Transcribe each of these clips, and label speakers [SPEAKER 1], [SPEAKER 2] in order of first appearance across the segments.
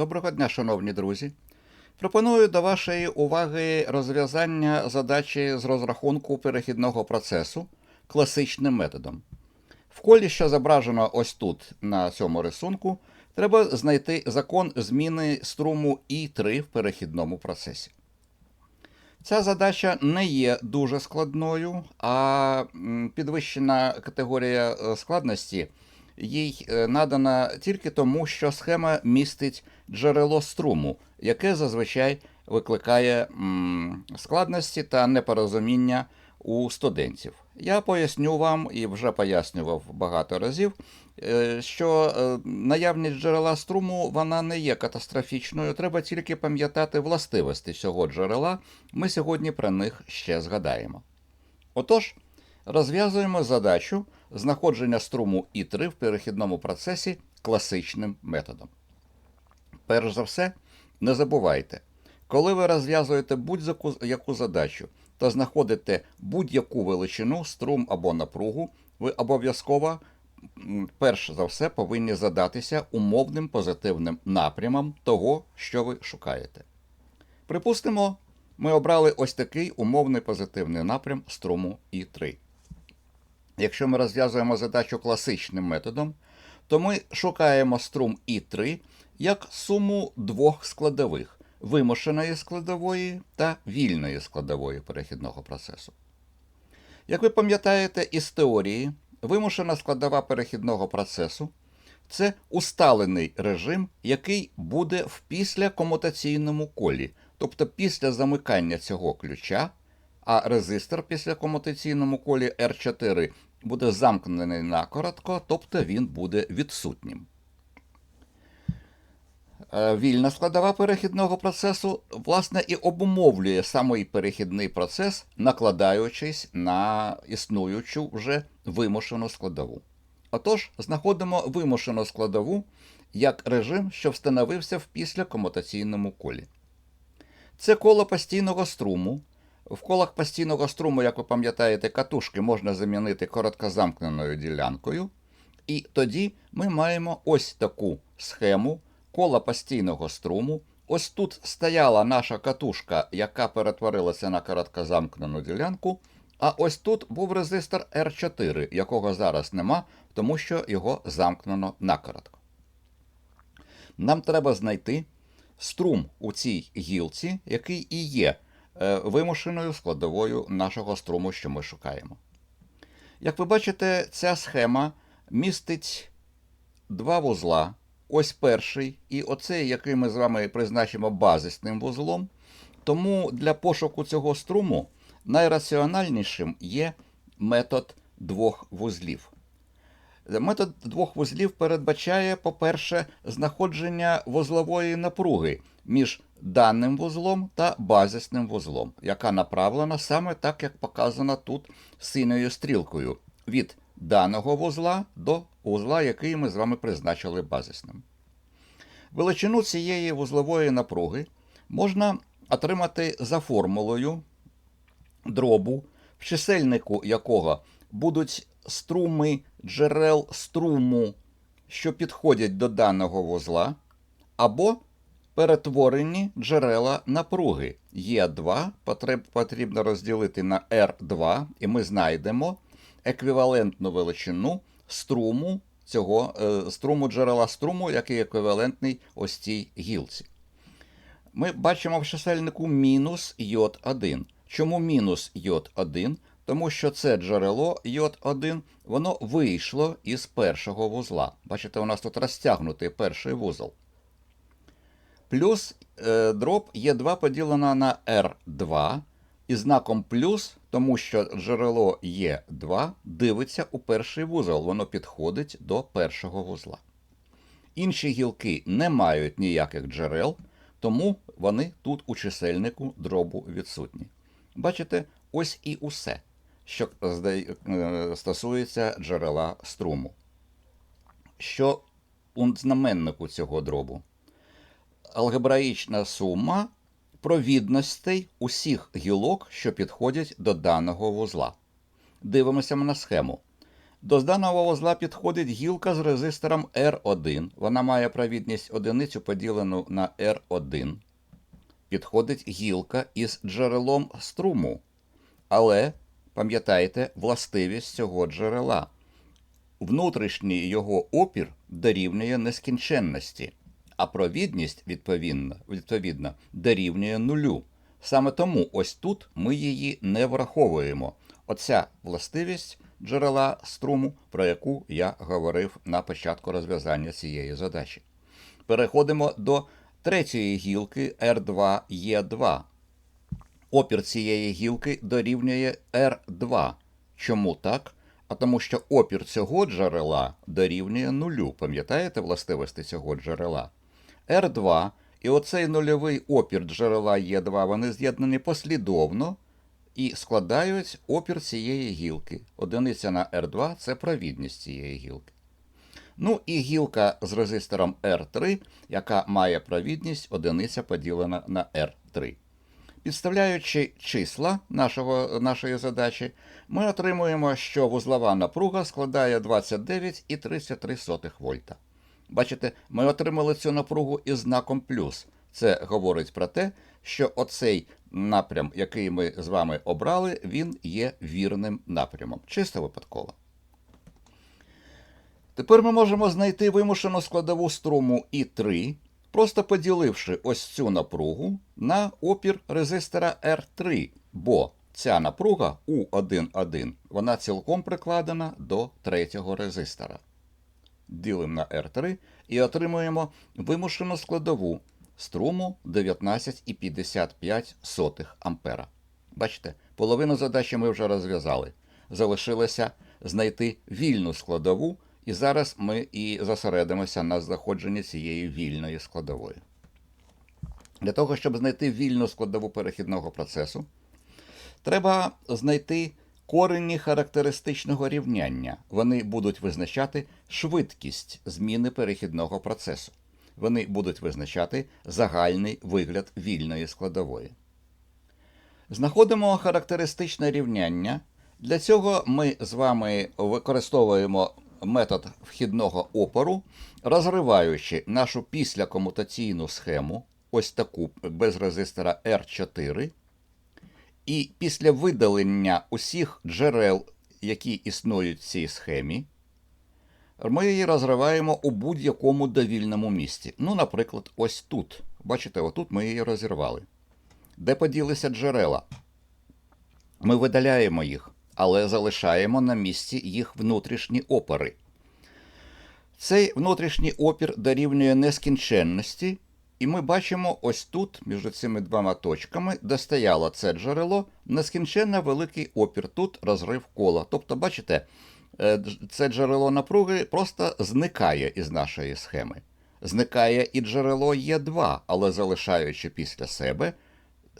[SPEAKER 1] Доброго дня, шановні друзі. Пропоную до вашої уваги розв'язання задачі з розрахунку перехідного процесу класичним методом. В колі, що зображено ось тут на цьому рисунку, треба знайти закон зміни струму І3 в перехідному процесі. Ця задача не є дуже складною, а підвищена категорія е, складності їй е, надана тільки тому, що схема містить джерело струму, яке зазвичай викликає складності та непорозуміння у студентів. Я поясню вам і вже пояснював багато разів, е, що е, наявність джерела струму вона не є катастрофічною. Треба тільки пам'ятати властивості цього джерела. Ми сьогодні про них ще згадаємо. Отож, розв'язуємо задачу знаходження струму І3 в перехідному процесі класичним методом. Перш за все, не забувайте, коли ви розв'язуєте будь-яку яку задачу та знаходите будь-яку величину, струм або напругу, ви обов'язково перш за все повинні задатися умовним позитивним напрямом того, що ви шукаєте. Припустимо, ми обрали ось такий умовний позитивний напрям струму І3. Якщо ми розв'язуємо задачу класичним методом, то ми шукаємо струм І3 як суму двох складових вимушеної складової та вільної складової перехідного процесу. Як ви пам'ятаєте із теорії, вимушена складова перехідного процесу це усталений режим, який буде в післякомутаційному колі, тобто після замикання цього ключа, а резистор після комутаційному колі R4 буде замкнений на коротко, тобто він буде відсутнім. Е, Вільна складова перехідного процесу, власне, і обумовлює самий перехідний процес, накладаючись на існуючу вже вимушену складову. Отож, знаходимо вимушену складову як режим, що встановився в післякомутаційному колі. Це коло постійного струму. В колах постійного струму, як ви пам'ятаєте, катушки можна замінити короткозамкненою ділянкою. І тоді ми маємо ось таку схему кола постійного струму. Ось тут стояла наша катушка, яка перетворилася на короткозамкнену ділянку. А ось тут був резистор R4, якого зараз нема, тому що його замкнено накоротко. Нам треба знайти струм у цій гілці, який і є вимушеною складовою нашого струму, що ми шукаємо. Як ви бачите, ця схема містить два вузла. Ось перший, і оцей, який ми з вами призначимо базисним вузлом. Тому для пошуку цього струму найраціональнішим є метод двох вузлів. Метод двох вузлів передбачає, по-перше, знаходження вузлової напруги між даним вузлом та базисним вузлом, яка направлена саме так, як показано тут синьою стрілкою, від даного вузла до вузла, який ми з вами призначили базисним. Величину цієї вузлової напруги можна отримати за формулою дробу, в чисельнику якого будуть струми джерел струму, що підходять до даного вузла, або перетворені джерела напруги. Є2 потрібно розділити на R2, і ми знайдемо еквівалентну величину струму цього е, струму джерела струму, який еквівалентний ось цій гілці. Ми бачимо в чисельнику мінус йод 1. Чому мінус йод 1? Тому що це джерело йод 1 воно вийшло із першого вузла. Бачите, у нас тут розтягнутий перший вузол. Плюс е, дроб Є2 поділена на R2 і знаком плюс, тому що джерело Є2 дивиться у перший вузол, воно підходить до першого вузла. Інші гілки не мають ніяких джерел, тому вони тут у чисельнику дробу відсутні. Бачите, ось і усе, що е, стосується джерела струму. Що у знаменнику цього дробу? Алгебраїчна сума провідностей усіх гілок, що підходять до даного вузла. Дивимося на схему. До даного вузла підходить гілка з резистором R1. Вона має провідність одиницю поділену на R1. Підходить гілка із джерелом струму. Але пам'ятайте властивість цього джерела. Внутрішній його опір дорівнює нескінченності, а провідність, відповідно, відповідно дорівнює нулю. Саме тому ось тут ми її не враховуємо. Оця властивість джерела струму, про яку я говорив на початку розв'язання цієї задачі. Переходимо до третьої гілки R2E2. Опір цієї гілки дорівнює R2. Чому так? А тому що опір цього джерела дорівнює нулю. Пам'ятаєте властивості цього джерела? R2 і оцей нульовий опір джерела Е2, вони з'єднані послідовно і складають опір цієї гілки. Одиниця на R2 це провідність цієї гілки. Ну і гілка з резистором R3, яка має провідність одиниця поділена на R3. Підставляючи числа нашого, нашої задачі, ми отримуємо, що вузлова напруга складає 29,33 вольта. Бачите, ми отримали цю напругу із знаком плюс. Це говорить про те, що оцей напрям, який ми з вами обрали, він є вірним напрямом. Чисто випадково. Тепер ми можемо знайти вимушену складову струму І3, просто поділивши ось цю напругу на опір резистора R3, бо ця напруга У11, вона цілком прикладена до третього резистора. Ділимо на R3 і отримуємо вимушену складову струму 19,55 ампера. Бачите, половину задачі ми вже розв'язали. Залишилося знайти вільну складову, і зараз ми і зосередимося на знаходженні цієї вільної складової. Для того, щоб знайти вільну складову перехідного процесу, треба знайти корені характеристичного рівняння. Вони будуть визначати швидкість зміни перехідного процесу. Вони будуть визначати загальний вигляд вільної складової. Знаходимо характеристичне рівняння. Для цього ми з вами використовуємо метод вхідного опору, розриваючи нашу післякомутаційну схему, ось таку без резистора R4. І після видалення усіх джерел, які існують в цій схемі, ми її розриваємо у будь-якому довільному місці. Ну, наприклад, ось тут. Бачите, отут ми її розірвали. Де поділися джерела? Ми видаляємо їх, але залишаємо на місці їх внутрішні опори. Цей внутрішній опір дорівнює нескінченності, і ми бачимо ось тут, між цими двома точками, де стояло це джерело, нескінченно великий опір. Тут розрив кола. Тобто, бачите, це джерело напруги просто зникає із нашої схеми. Зникає і джерело Є2, але залишаючи після себе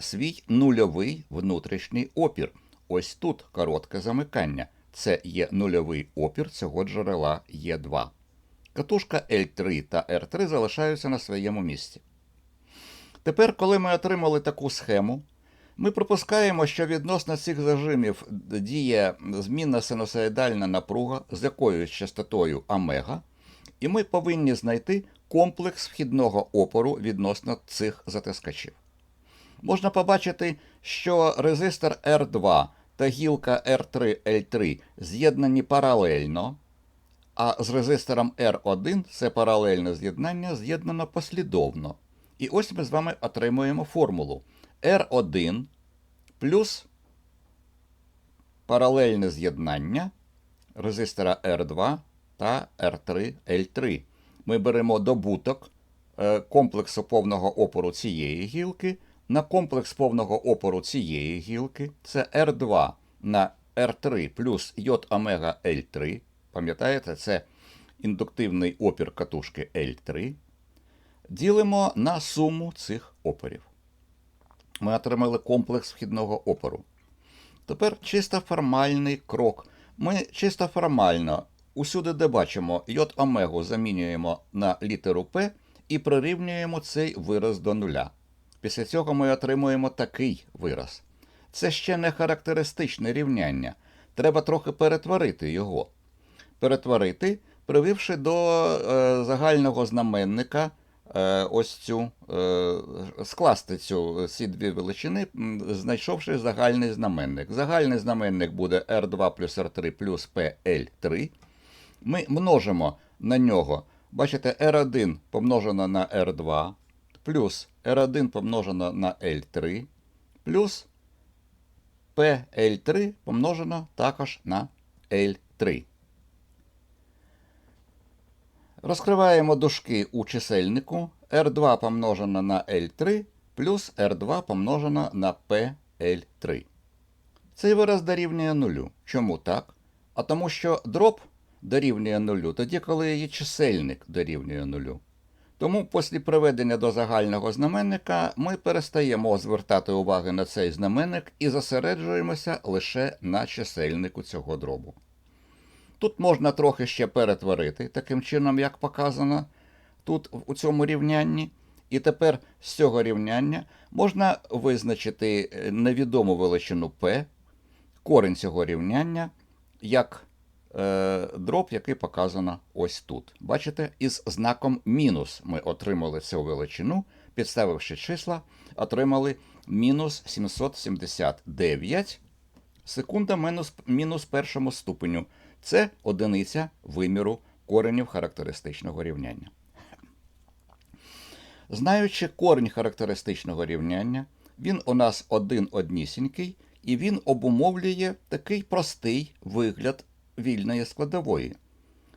[SPEAKER 1] свій нульовий внутрішній опір. Ось тут коротке замикання. Це є нульовий опір цього джерела Є2. Катушка L3 та R3 залишаються на своєму місці. Тепер, коли ми отримали таку схему, ми пропускаємо, що відносно цих зажимів діє змінна синусоїдальна напруга з якоюсь частотою омега, і ми повинні знайти комплекс вхідного опору відносно цих затискачів. Можна побачити, що резистор R2 та гілка R3L3 з'єднані паралельно, а з резистором R1 це паралельне з'єднання з'єднано послідовно. І ось ми з вами отримуємо формулу R1 плюс паралельне з'єднання резистора R2 та R3L3. Ми беремо добуток комплексу повного опору цієї гілки на комплекс повного опору цієї гілки. Це R2 на R3 плюс J омега L3. Пам'ятаєте, це індуктивний опір катушки L3. Ділимо на суму цих опорів. Ми отримали комплекс вхідного опору. Тепер чисто формальний крок. Ми чисто формально усюди, де бачимо йод омегу, замінюємо на літеру П і прирівнюємо цей вираз до нуля. Після цього ми отримуємо такий вираз. Це ще не характеристичне рівняння. Треба трохи перетворити його. перетворити, прививши до е, загального знаменника е, ось цю, е, скласти цю, ці дві величини, знайшовши загальний знаменник. Загальний знаменник буде R2 плюс R3 плюс PL3. Ми множимо на нього, бачите, R1 помножено на R2, плюс R1 помножено на L3, плюс PL3 помножено також на L3. Розкриваємо дужки у чисельнику R2 помножено на L3 плюс R2 помножено на PL3. Цей вираз дорівнює нулю. Чому так? А тому що дроб дорівнює нулю тоді, коли її чисельник дорівнює нулю. Тому після приведення до загального знаменника ми перестаємо звертати уваги на цей знаменник і зосереджуємося лише на чисельнику цього дробу. Тут можна трохи ще перетворити, таким чином, як показано тут у цьому рівнянні. І тепер з цього рівняння можна визначити е, невідому величину p, корінь цього рівняння, як е, дроб, який показано ось тут. Бачите, із знаком мінус ми отримали цю величину, підставивши числа, отримали мінус 779 секунда мінус, мінус першому ступеню. Це одиниця виміру коренів характеристичного рівняння. Знаючи корінь характеристичного рівняння, він у нас один однісінький, і він обумовлює такий простий вигляд вільної складової.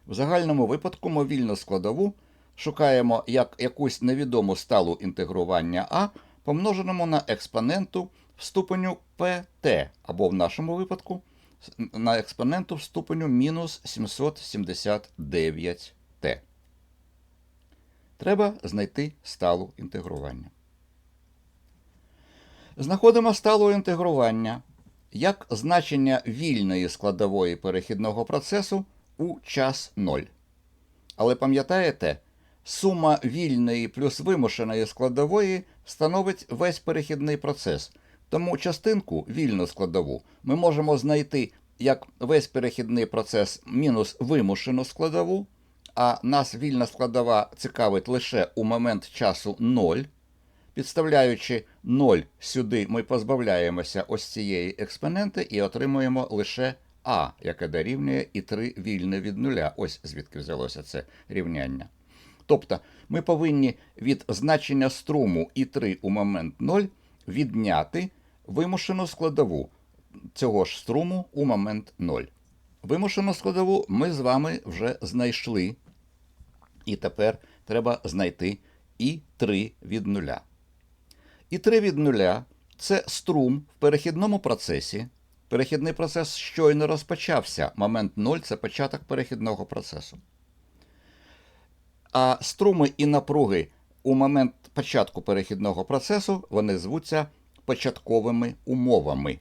[SPEAKER 1] В загальному випадку ми вільну складову шукаємо як якусь невідому сталу інтегрування А, помноженому на експоненту в ступеню pt, або в нашому випадку на експоненту в ступеню мінус 779t. Треба знайти сталу інтегрування. Знаходимо сталу інтегрування як значення вільної складової перехідного процесу у час 0. Але пам'ятаєте, сума вільної плюс вимушеної складової становить весь перехідний процес. Тому частинку вільну складову ми можемо знайти як весь перехідний процес мінус вимушену складову, а нас вільна складова цікавить лише у момент часу 0. Підставляючи 0 сюди, ми позбавляємося ось цієї експоненти і отримуємо лише А, яке дорівнює і 3 вільне від нуля. Ось звідки взялося це рівняння. Тобто ми повинні від значення струму і 3 у момент 0 відняти вимушену складову цього ж струму у момент 0. Вимушену складову ми з вами вже знайшли. І тепер треба знайти і 3 від нуля. І 3 від нуля це струм в перехідному процесі. Перехідний процес щойно розпочався. Момент 0 це початок перехідного процесу. А струми і напруги у момент початку перехідного процесу вони звуться початковими умовами.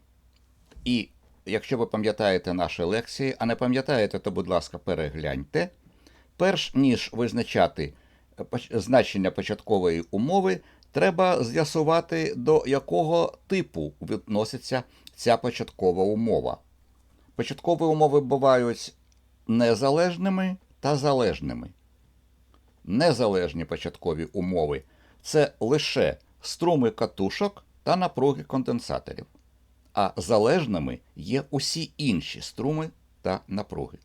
[SPEAKER 1] І якщо ви пам'ятаєте наші лекції, а не пам'ятаєте, то, будь ласка, перегляньте. Перш ніж визначати значення початкової умови, треба з'ясувати, до якого типу відноситься ця початкова умова. Початкові умови бувають незалежними та залежними. Незалежні початкові умови це лише струми катушок та напруги конденсаторів а залежними є усі інші струми та напруги.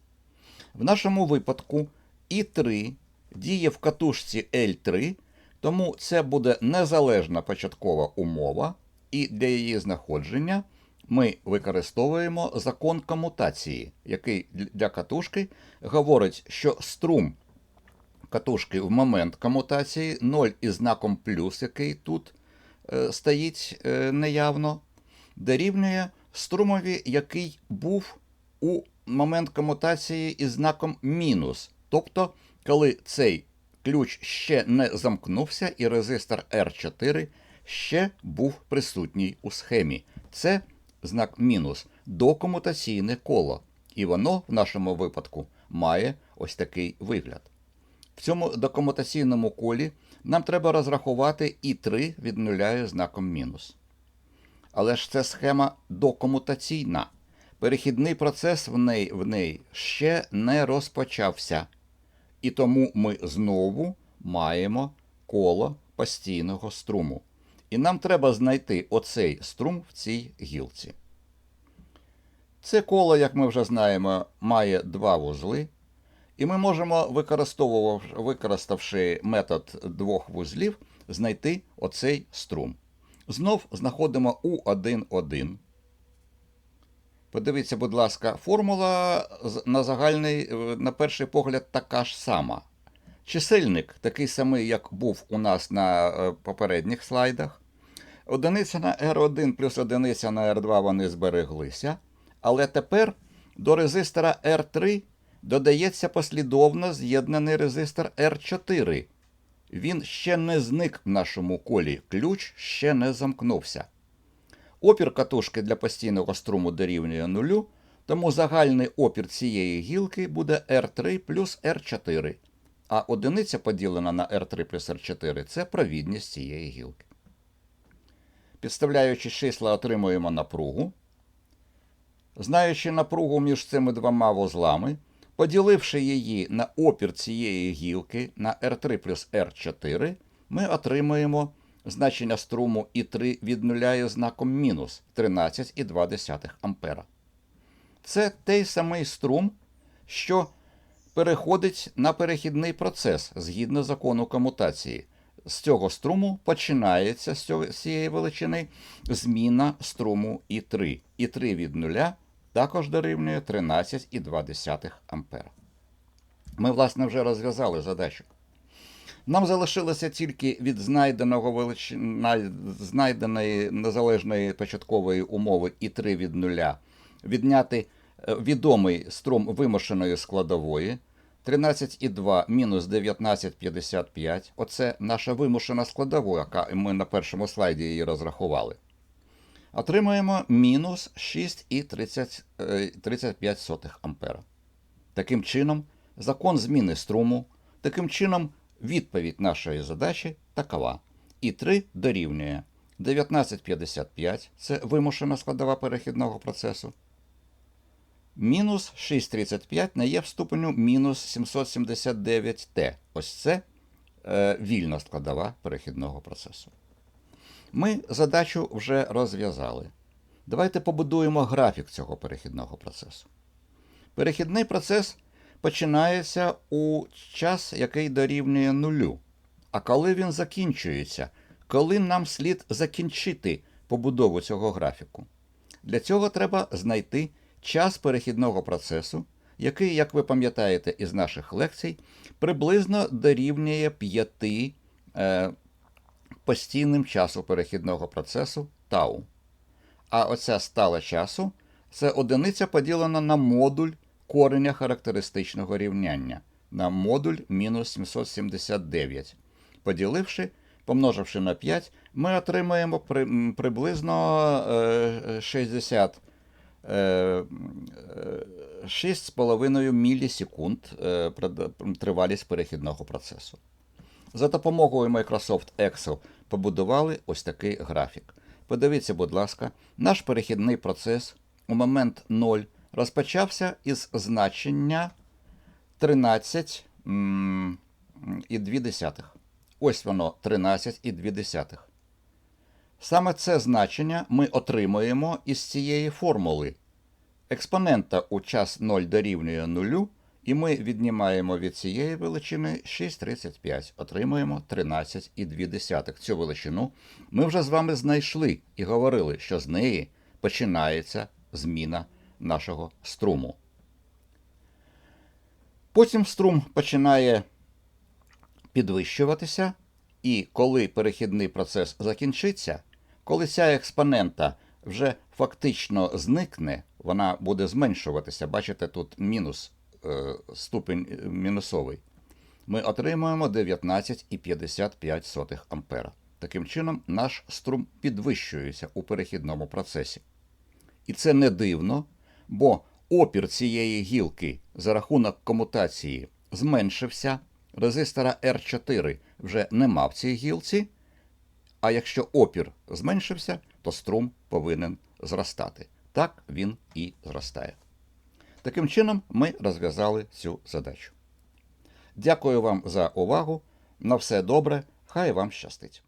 [SPEAKER 1] В нашому випадку І3 діє в катушці L3, тому це буде незалежна початкова умова, і для її знаходження ми використовуємо закон комутації, який для катушки говорить, що струм катушки в момент комутації 0 із знаком плюс, який тут е, стоїть е, неявно, дорівнює струмові, який був у момент комутації із знаком мінус. Тобто, коли цей ключ ще не замкнувся, і резистор R4 ще був присутній у схемі. Це знак мінус докомутаційне коло. І воно в нашому випадку має ось такий вигляд. В цьому докомутаційному колі нам треба розрахувати і 3 від нуля знаком мінус. Але ж це схема докомутаційна. перехідний процес в неї, в неї ще не розпочався. І тому ми знову маємо коло постійного струму. І нам треба знайти оцей струм в цій гілці. Це коло, як ми вже знаємо, має два вузли. І ми можемо, використавши метод двох вузлів, знайти оцей струм. Знов знаходимо U1,1. Подивіться, будь ласка, формула на загальний, е, на перший погляд, така ж сама. Чисельник такий самий, як був у нас на е, попередніх слайдах. Одиниця на R1 плюс одиниця на R2 вони збереглися. Але тепер до резистора R3 додається послідовно з'єднаний резистор R4. Він ще не зник в нашому колі, ключ ще не замкнувся. Опір катушки для постійного струму дорівнює нулю, тому загальний опір цієї гілки буде R3 плюс R4, а одиниця поділена на R3 плюс R4 це провідність цієї гілки. Підставляючи числа, отримуємо напругу. Знаючи напругу між цими двома вузлами, поділивши її на опір цієї гілки на R3 плюс R4, ми отримуємо значення струму І3 від нуля із знаком мінус 13,2 ампера. Це той самий струм, що переходить на перехідний процес згідно закону комутації. З цього струму починається з цієї величини зміна струму І3. І3 від нуля також дорівнює 13,2 ампера. Ми, власне, вже розв'язали задачу. Нам залишилося тільки від знайденого велич... знайденої незалежної початкової умови І3 від нуля відняти е, відомий струм вимушеної складової 13,2 мінус 19,55. Оце наша вимушена складова, яка ми на першому слайді її розрахували. Отримуємо мінус 6,35 ампера. Таким чином, закон зміни струму, таким чином, відповідь нашої задачі такова. І3 дорівнює 19,55 це вимушена складова перехідного процесу. Мінус 6,35 не є в ступеню мінус 779Т. Ось це е, вільна складова перехідного процесу. Ми задачу вже розв'язали. Давайте побудуємо графік цього перехідного процесу. Перехідний процес починається у час, який дорівнює нулю. А коли він закінчується, коли нам слід закінчити побудову цього графіку? Для цього треба знайти час перехідного процесу, який, як ви пам'ятаєте із наших лекцій, приблизно дорівнює 5 е, постійним часу перехідного процесу тау. А оця стала часу це одиниця поділена на модуль кореня характеристичного рівняння на модуль мінус 779. Поділивши, помноживши на 5, ми отримаємо при, приблизно е, 60 е, е, 6,5 мілісекунд е, тривалість перехідного процесу. За допомогою Microsoft Excel побудували ось такий графік. Подивіться, будь ласка, наш перехідний процес у момент 0 розпочався із значення 13,2. Ось воно 13,2. Саме це значення ми отримуємо із цієї формули. Експонента у час 0 дорівнює 0, і ми віднімаємо від цієї величини 6,35, отримуємо 13,2. Цю величину ми вже з вами знайшли і говорили, що з неї починається зміна нашого струму. Потім струм починає підвищуватися, і коли перехідний процес закінчиться, коли ця експонента вже фактично зникне, вона буде зменшуватися. Бачите, тут мінус е, ступень е, мінусовий. Ми отримуємо 19,55 ампера. Таким чином, наш струм підвищується у перехідному процесі. І це не дивно, бо опір цієї гілки за рахунок комутації зменшився. Резистора R4 вже нема в цій гілці, а якщо опір зменшився, то струм повинен зростати. так він і зростає. Таким чином, ми розв'язали цю задачу. Дякую вам за увагу. На все добре, хай вам щастить.